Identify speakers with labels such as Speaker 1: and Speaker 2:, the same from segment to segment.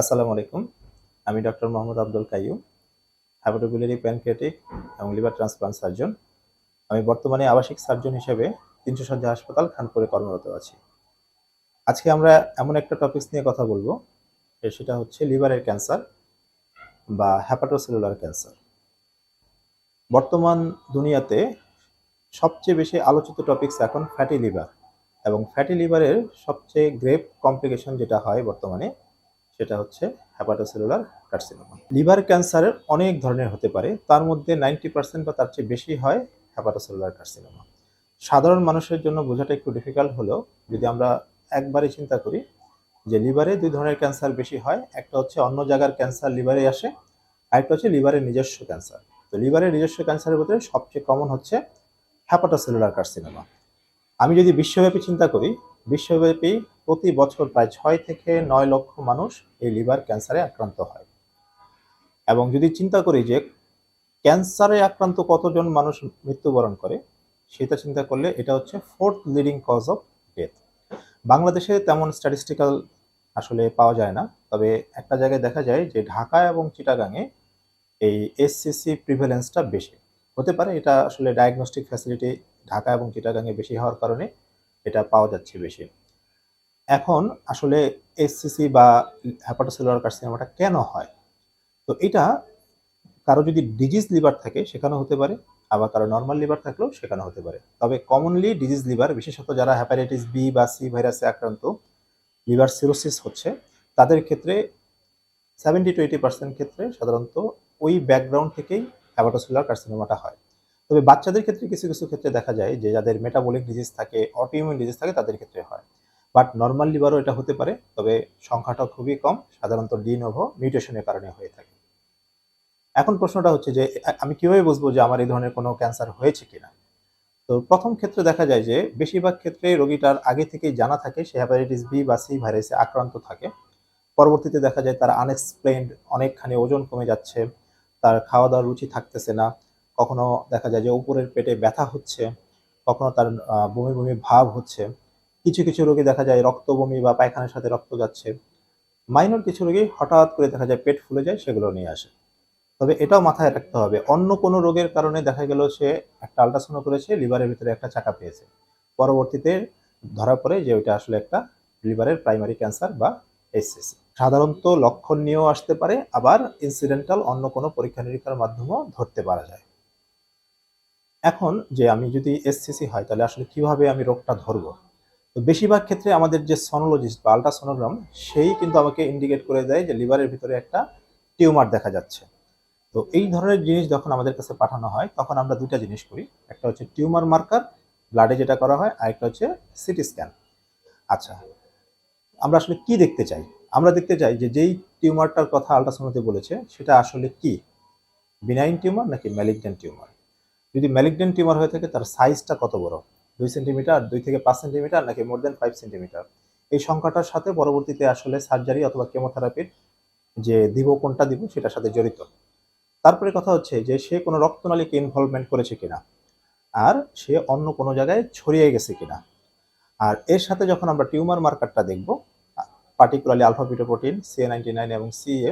Speaker 1: আসসালামু আলাইকুম। আমি doctor Mohammad Abdul Kaiyum hepatobiliary pancreatic এবং লিভার ট্রান্সপ্লান্ট সার্জন। আমি বর্তমানে আবাসিক সার্জন হিসেবে তিনশো সজ্জা হাসপাতাল খানপুরে কর্মরত আছি। আজকে আমরা এমন একটা টপিকস নিয়ে কথা বলব সেটা হচ্ছে লিভারের ক্যান্সার বা হ্যাপাটোসেলুলার ক্যান্সার বর্তমান দুনিয়াতে সবচেয়ে বেশি আলোচিত টপিকস এখন ফ্যাটি লিভার এবং ফ্যাটি লিভারের সবচেয়ে গ্রেভ কমপ্লিকেশন যেটা হয় বর্তমানে সেটা হচ্ছে হ্যাপাটোসেলুলার কার্সিনোমা লিভার ক্যান্সারের অনেক ধরনের হতে পারে, তার মধ্যে নাইনটি পার্সেন্ট বা তার চেয়ে বেশি হয় হ্যাপাটোসেলুলার কার্সিনোমা সাধারণ মানুষের জন্য বোঝাটা একটু ডিফিকাল্ট হলেও যদি আমরা একবারে চিন্তা করি যে লিভারে দুই ধরনের ক্যান্সার বেশি হয়, একটা হচ্ছে অন্য জায়গার ক্যান্সার লিভারে আসে, আরেকটা হচ্ছে লিভারের নিজস্ব ক্যান্সার তো লিভারের নিজস্ব ক্যান্সারের ভিতরে সবচেয়ে কমন হচ্ছে হ্যাপাটোসেলুলার কার্সিনোমা আমি যদি বিশ্বব্যাপী চিন্তা করি, বিশ্বব্যাপী প্রতি বছর প্রায় ছয় থেকে নয় লক্ষ মানুষ এই লিভার ক্যান্সারে আক্রান্ত হয়। এবং যদি চিন্তা করি যে ক্যান্সারে আক্রান্ত কতজন মানুষ মৃত্যুবরণ করে, সেটা চিন্তা করলে এটা হচ্ছে fourth leading cause of death বাংলাদেশে তেমন স্ট্যাটিস্টিক্যাল আসলে পাওয়া যায় না, তবে একটা জায়গায় দেখা যায় যে ঢাকা এবং চিটাগাংয়ে এই এসসিসি প্রিভেলেন্সটা বেশি। হতে পারে এটা আসলে ডায়াগনস্টিক ফ্যাসিলিটি ঢাকা এবং চিটাগাংয়ে বেশি হওয়ার কারণে এটা পাওয়া যাচ্ছে বেশি। এখন আসলে এসসিসি বা হ্যাপাটোসেলুলার কার্সিনোমাটা কেন হয়? তো এটা কারও যদি ডিজিজ লিভার থাকে সেখানে হতে পারে, আবার কারও নর্মাল লিভার থাকলেও সেখানে হতে পারে। তবে কমনলি ডিজিজ লিভার বিশেষত যারা হ্যাপাটাইটিস বি বা সি ভাইরাসে আক্রান্ত লিভার সিরোসিস হচ্ছে, তাদের ক্ষেত্রে সেভেন্টি টু এইটি পার্সেন্ট ক্ষেত্রে সাধারণত ওই ব্যাকগ্রাউন্ড থেকেই হ্যাপাটোসেলুলার কার্সিনোমাটা হয়। তবে বাচ্চাদের ক্ষেত্রে কিছু কিছু ক্ষেত্রে দেখা যায় যে যাদের মেটাবলিক ডিজিজ থাকে অটোইমিউন ডিজিজ থাকে, তাদের ক্ষেত্রে হয়। বাট নর্মাল লিভারও এটা হতে পারে, তবে সংখ্যাটা খুবই কম, সাধারণত ডিনোভো মিউটেশনের কারণে হয়ে থাকে। এখন প্রশ্নটা হচ্ছে যে আমি কীভাবে বুঝব যে আমার এই ধরনের কোনো ক্যান্সার হয়েছে কিনা? তো প্রথম ক্ষেত্রে দেখা যায় যে, বেশিরভাগ ক্ষেত্রে রোগীটার আগে থেকেই জানা থাকে, সে হ্যাপাটাইটিস বি বা সি ভাইরাসে আক্রান্ত থাকে। পরবর্তীতে দেখা যায় তার আনএক্সপ্লেইনড অনেকখানি ওজন কমে যাচ্ছে, তার খাওয়া দাওয়ার রুচি থাকতেছে না, কখনো দেখা যায় যে উপরের পেটে ব্যথা হচ্ছে, কখনো তার বমি বমি ভাব হচ্ছে। কিছু কিছু রোগী দেখা যায় রক্ত বমি বা পায়খানার সাথে রক্ত যাচ্ছে। মাইনর কিছু রোগী হঠাৎ করে দেখা যায় পেট ফুলে যায়, সেগুলো নিয়ে আসে। তবে এটাও মাথায় রাখতে হবে, অন্য কোনো রোগের কারণে দেখা গেল সে একটা আল্ট্রাসাউন্ড করেছে লিভারের ভিতরে একটা চাকা পেয়েছে। পরবর্তীতে ধরা পড়ে যে ওইটা আসলে একটা লিভারের প্রাইমারি ক্যান্সার বা এসসিসি সাধারণত লক্ষণ নিয়েও আসতে পারে, আবার ইনসিডেন্টাল অন্য কোনো পরীক্ষা নিরীক্ষার মাধ্যমেও ধরতে পারা যায়। এখন যে আমি যদি এসসিসি হয়, তাহলে আসলে কীভাবে আমি রোগটা ধরবো? তো বেশিরভাগ ক্ষেত্রে আমাদের যে সনোলজিস্ট বা আল্ট্রাসোনোগ্রাম সেই কিন্তু আমাকে ইন্ডিকেট করে দেয় যে লিভারের ভিতরে একটা টিউমার দেখা যাচ্ছে। তো এই ধরনের জিনিস যখন আমাদের কাছে পাঠানো হয়, তখন আমরা দুইটা জিনিস করি। একটা হচ্ছে টিউমার মার্কার ব্লাডে যেটা করা হয় আরেকটা হচ্ছে সিটি স্ক্যান আচ্ছা আমরা আসলে কি দেখতে চাই? আমরা দেখতে চাই যে যেই টিউমারটার কথা আল্ট্রাসোনোতে বলেছে, সেটা আসলে কি? বিনাইন টিউমার নাকি ম্যালিগন্যান্ট টিউমার যদি ম্যালিগন্যান্ট টিউমার হয়ে থাকে, তার সাইজটা কত বড়? দুই সেন্টিমিটার, দুই থেকে পাঁচ সেন্টিমিটার নাকি মোর দেন ফাইভ সেন্টিমিটার? এই সংখ্যাটার সাথে পরবর্তীতে আসলে সার্জারি অথবা কেমোথেরাপির যে দিব কোনটা দিব সেটার সাথে জড়িত। তারপরে কথা হচ্ছে যে সে কোনো রক্তনালীকে ইনভলভমেন্ট করেছে কিনা আর সে অন্য কোনো জায়গায় ছড়িয়ে গেছে কিনা। আর এর সাথে যখন আমরা টিউমার মার্কারটা দেখব particularly alpha beta protein C ninety nine এবং সি এ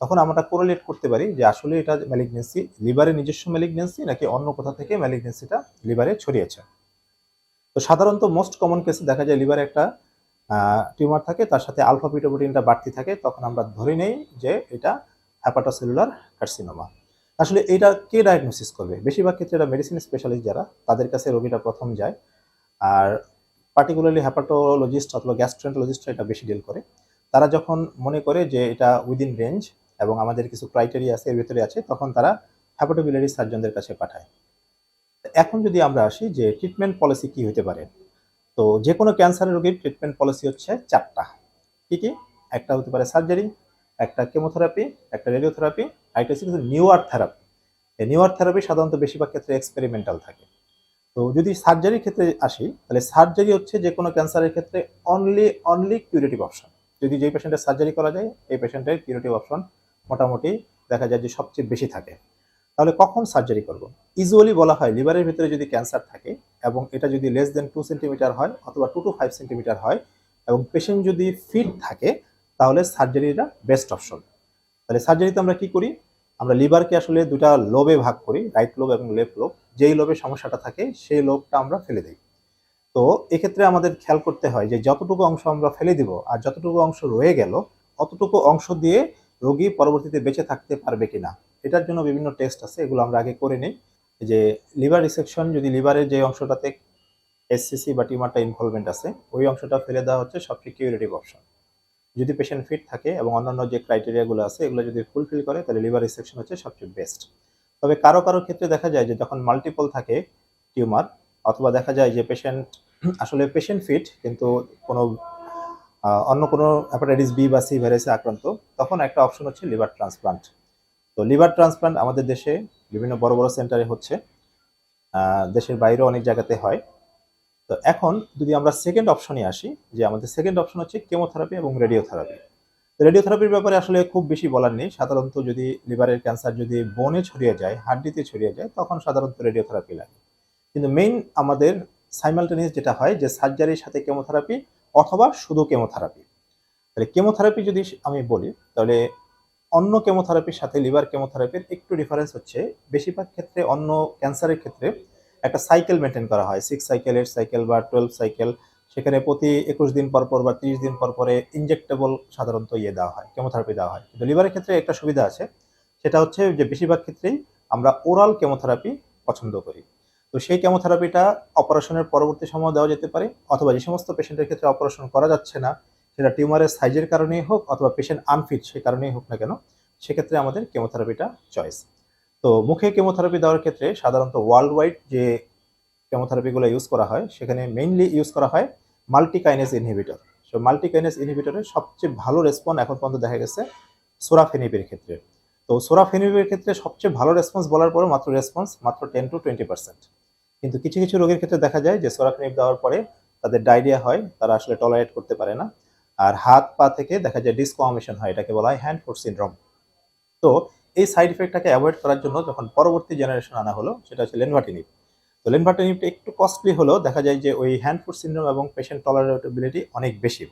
Speaker 1: তখন আমরা কোরিলেট করতে পারি যে আসলে এটা ম্যালিগনেন্সি লিভারের নিজস্ব ম্যালিগনেন্সি নাকি অন্য কোথা থেকে ম্যালিগনেন্সিটা লিভারে ছড়িয়েছে। তো সাধারণত মোস্ট কমন কেসে দেখা যায় লিভারে একটা টিউমার থাকে, তার সাথে আলফা বিটা প্রোটিনটা বাড়তি থাকে, তখন আমরা ধরে নেই যে এটা হ্যাপাটোসেলুলার কার্সিনোমা আসলে এটা কে ডায়াগনোসিস করবে? বেশিরভাগ ক্ষেত্রে এটা মেডিসিন স্পেশালিস্ট যারা, তাদের কাছে রোগীটা প্রথম যায়। আর পার্টিকুলারলি হ্যাপাটোলজিস্ট অথবা গ্যাস্ট্রেন্টোলজিস্ট এটা বেশি ডিল করে। তারা যখন মনে করে যে এটা উইদিন রেঞ্জ এবং আমাদের কিছু ক্রাইটেরিয়া আছে, এর ভিতরে আছে, তখন তারা হ্যাপাটোবিলারি সার্জনদের কাছে পাঠায়। এখন যদি আমরা আসি যে ট্রিটমেন্ট পলিসি কি হতে পারে, তো যে কোনো ক্যান্সারের রোগীর ট্রিটমেন্ট পলিসি হচ্ছে চারটা। কি কি? একটা হতে পারে সার্জারি একটা কেমোথেরাপি একটা রেডিওথেরাপি আরেকটা হচ্ছে কিছু নিউয়ার থেরাপি এই নিউয়ার থেরাপি সাধারণত বেশিরভাগ ক্ষেত্রে এক্সপেরিমেন্টাল থাকে। তো যদি সার্জারির ক্ষেত্রে আসি, তাহলে সার্জারি হচ্ছে যে কোনো ক্যান্সারের ক্ষেত্রে অনলি অনলি কিউরেটিভ অপশন যদি যেই পেশেন্টের সার্জারি করা যায়, এই পেশেন্টের কিউরেটিভ অপশন মোটামুটি দেখা যায় যে সবচেয়ে বেশি থাকে। তাহলে কখন সার্জারি করব? ইউজুয়ালি বলা হয় লিভারের ভিতরে যদি ক্যান্সার থাকে এবং এটা যদি লেস দেন টু সেন্টিমিটার হয় অথবা টু টু ফাইভ সেন্টিমিটার হয় এবং পেশেন্ট যদি ফিট থাকে, তাহলে সার্জারিটা বেস্ট অপশন তাহলে সার্জারিতে আমরা কি করি? আমরা লিভারকে আসলে দুটা লোবে ভাগ করি রাইট লোব এবং লেফট লোব যেই লোবে সমস্যাটা থাকে, সেই লোবটা আমরা ফেলে দিই। তো এক্ষেত্রে আমাদের খেয়াল করতে হয় যে যতটুকু অংশ আমরা ফেলে দিব আর যতটুকু অংশ রয়ে গেল, অতটুকু অংশ দিয়ে রোগী পরবর্তীতে বেঁচে থাকতে পারবে কিনা। এটার জন্য বিভিন্ন টেস্ট আছে, এগুলো আমরা আগে করে নিই। যে লিভার রিসেকশন যদি লিভারের যে অংশটাতে এসসিসি বা টিউমারটা ইনভলভমেন্ট আছে, ওই অংশটা ফেলে দেওয়া হচ্ছে সবচেয়ে কিউরেটিভ অপশন যদি পেশেন্ট ফিট থাকে এবং অন্যান্য যে ক্রাইটেরিয়াগুলো আছে, এগুলো যদি ফুলফিল করে, তাহলে লিভার রিসেকশন হচ্ছে সবচেয়ে বেস্ট তবে কারও কারও ক্ষেত্রে দেখা যায় যে যখন মাল্টিপল থাকে টিউমার অথবা দেখা যায় যে পেশেন্ট আসলে পেশেন্ট ফিট কিন্তু কোনো অন্য কোনো হ্যাপাটাইটিস বি বা সি ভাইরাসে আক্রান্ত, তখন একটা অপশন হচ্ছে লিভার ট্রান্সপ্লান্ট তো লিভার ট্রান্সপ্লান্ট আমাদের দেশে বিভিন্ন বড় বড় সেন্টারে হচ্ছে দেশের বাইরেও অনেক জায়গাতে হয়। তো এখন যদি আমরা সেকেন্ড অপশনে আসি, যে আমাদের সেকেন্ড অপশন হচ্ছে কেমোথেরাপি এবং রেডিওথেরাপি রেডিওথেরাপির ব্যাপারে আসলে খুব বেশি বলার নেই। সাধারণত যদি লিভারের ক্যান্সার যদি বনে ছড়িয়ে যায় হাড্ডিতে ছড়িয়ে যায়, তখন সাধারণত রেডিওথেরাপি লাগে। কিন্তু মেইন আমাদের সাইমালটেনিয়াস যেটা হয়, যে সার্জারির সাথে কেমোথেরাপি অথবা শুধু কেমোথেরাপি তাহলে কেমোথেরাপি যদি আমি বলি, তাহলে অন্য কেমোথেরাপির সাথে লিভার কেমোথেরাপির একটু ডিফারেন্স হচ্ছে। বেশিরভাগ ক্ষেত্রে অন্য ক্যান্সারের ক্ষেত্রে একটা সাইকেল মেনটেন করা হয়। সিক্স সাইকেল এইট সাইকেল বা টুয়েলভ সাইকেল সেখানে প্রতি একুশ দিন পর পর বা তিরিশ দিন পর পরে ইনজেক্টেবল সাধারণত ইয়ে দেওয়া হয় কেমোথেরাপি দেওয়া হয়। কিন্তু লিভারের ক্ষেত্রে একটা সুবিধা আছে, সেটা হচ্ছে যে বেশিরভাগ ক্ষেত্রেই আমরা ওরাল কেমোথেরাপি পছন্দ করি। তো সেই কেমোথেরাপিটা অপারেশনের পরবর্তী সময় দেওয়া যেতে পারে, অথবা যে সমস্ত পেশেন্টের ক্ষেত্রে অপারেশন করা যাচ্ছে না সেটা টিউমারের সাইজের কারণেই হোক অথবা পেশেন্ট আনফিট সেই কারণেই হোক না কেন, সেক্ষেত্রে আমাদের কেমোথেরাপিটা চয়েস তো মুখে কেমোথেরাপি দেওয়ার ক্ষেত্রে সাধারণত ওয়ার্ল্ড ওয়াইড যে কেমোথেরাপিগুলো ইউজ করা হয়, সেখানে মেইনলি ইউজ করা হয় মাল্টিকাইনেস ইনহিবিটর সো মাল্টিকাইনেস ইনহিবিটরের সবচেয়ে ভালো রেসপন্স এখন পর্যন্ত দেখা গেছে সোরাফেনিপের ক্ষেত্রে। তো সোরাফেনিপের ক্ষেত্রে সবচেয়ে ভালো রেসপন্স বলার পরে মাত্র রেসপন্স মাত্র টেন টু টোয়েন্টি পার্সেন্ট কিন্তু কিছু কিছু রোগের ক্ষেত্রে দেখা যায় যে সোরাফেনিপ দেওয়ার পরে তাদের ডায়রিয়া হয়, তারা আসলে টলারেট করতে পারে না। আর হাত পা থেকে দেখা যায় ডিসকোয়ামেশন হয়, এটাকে বলা হয় হ্যান্ড ফুট সিনড্রোম তো এই সাইড ইফেক্টটাকে অ্যাভয়েড করার জন্য যখন পরবর্তী জেনারেশন আনা হলো, সেটা হচ্ছে লেনভাটিনিপ তো লেনভাটিনিপটা একটু কস্টলি হলেও দেখা যায় যে ওই হ্যান্ড ফুট সিনড্রোম এবং পেশেন্ট টলারেবিলিটি অনেক বেশি।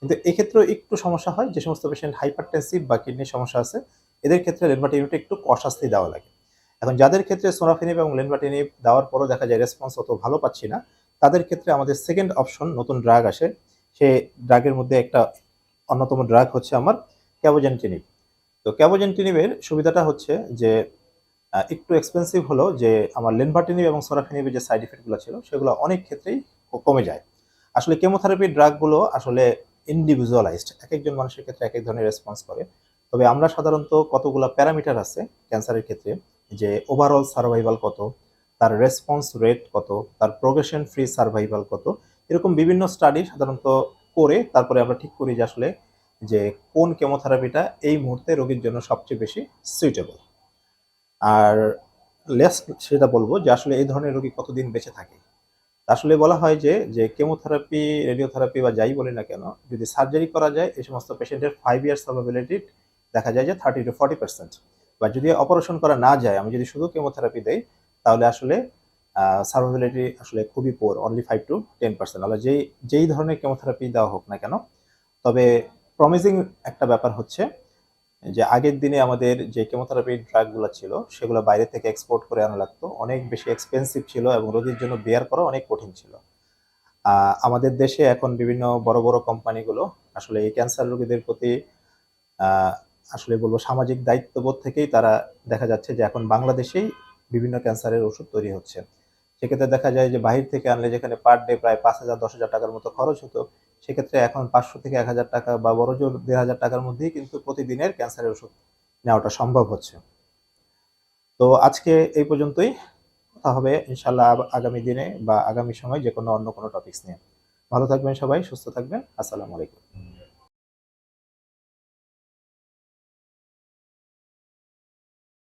Speaker 1: কিন্তু এক্ষেত্রেও একটু সমস্যা হয়, যে সমস্ত পেশেন্ট হাইপারটেনসিভ বা কিডনির সমস্যা আছে, এদের ক্ষেত্রে লেনভাটিনিপটা একটু কষাস্তি দেওয়া লাগে। এখন যাদের ক্ষেত্রে সোনাফিনিপ এবং লেনভাটিনিপ দেওয়ার পরও দেখা যায় রেসপন্স অত ভালো পাচ্ছি না, তাদের ক্ষেত্রে আমাদের সেকেন্ড অপশন নতুন ড্রাগ আসে সে ড্রাগের মধ্যে একটা অন্যতম ড্রাগ হচ্ছে আমার ক্যাবোজেন্টিনিপ তো ক্যাবোজেন্টিনিপের সুবিধাটা হচ্ছে যে একটু এক্সপেন্সিভ হলো যে আমার লেনভাটিনিপ এবং সোরাফিনিপের যে সাইড ইফেক্টগুলো ছিল, সেগুলো অনেক ক্ষেত্রেই কমে যায়। আসলে কেমোথেরাপির ড্রাগগুলো আসলে ইন্ডিভিজুয়ালাইজড এক একজন মানুষের ক্ষেত্রে এক এক ধরনের রেসপন্স করে। তবে আমরা সাধারণত কতগুলো প্যারামিটার আছে ক্যান্সারের ক্ষেত্রে? যে ওভারঅল সার্ভাইভাল কত, তার রেসপন্স রেট কত, তার প্রোগ্রেশন ফ্রি সার্ভাইভাল কত এরকম বিভিন্ন স্টাডি সাধারণত করে তারপরে আমরা ঠিক করি যে আসলে যে কোন কেমোথেরাপিটা এই মুহূর্তে রোগীর জন্য সবচেয়ে বেশি সুইটেবল আর লেস সেটা বলব যে আসলে এই ধরনের রোগী কতদিন বেঁচে থাকে। আসলে বলা হয় যে যে কেমোথেরাপি রেডিওথেরাপি বা যাই বলি না কেন, যদি সার্জারি করা যায় এই সমস্ত পেশেন্টের ফাইভ ইয়ার্স প্রবাবিলিটি দেখা যায় যে থার্টি টু ফর্টি পার্সেন্ট বা যদি অপারেশন করা না যায়, আমি যদি শুধু কেমোথেরাপি দেই, তাহলে আসলে সার্ভাবিলিটি আসলে খুবই poor only five to ten percent তাহলে যেই যেই ধরনের কেমোথেরাপি দেওয়া হোক না কেন, তবে প্রমিজিং একটা ব্যাপার হচ্ছে যে আগের দিনে আমাদের যে কেমোথেরাপি ড্রাগগুলো ছিল, সেগুলো বাইরে থেকে এক্সপোর্ট করে আনা লাগতো। অনেক বেশি এক্সপেন্সিভ ছিল এবং রোগীর জন্য বেয়ার করা অনেক কঠিন ছিল। আমাদের দেশে এখন বিভিন্ন বড় বড় কোম্পানিগুলো আসলে এই ক্যান্সার রোগীদের প্রতি আসলে বলব সামাজিক দায়িত্ববোধ থেকেই তারা দেখা যাচ্ছে যে এখন বাংলাদেশেই বিভিন্ন ক্যান্সারের ওষুধ তৈরি হচ্ছে। সেক্ষেত্রে দেখা যায় যে বাহির থেকে আনলে যেখানে পার ডে প্রায় পাঁচ হাজার, দশ হাজার টাকার মতো খরচ হতো, সেক্ষেত্রে এখন পাঁচশো থেকে এক হাজার টাকা বা বড় জোর দেড় হাজার টাকার মধ্যেই কিন্তু প্রতিদিনের ক্যান্সারের ওষুধ নেওয়াটা সম্ভব হচ্ছে। তো আজকে এই পর্যন্তই। কথা হবে ইনশাল্লাহ আগামী দিনে বা আগামী সময় যে কোনো অন্য কোনো টপিকস নিয়ে। ভালো থাকবেন সবাই, সুস্থ থাকবেন। আসসালামু আলাইকুম।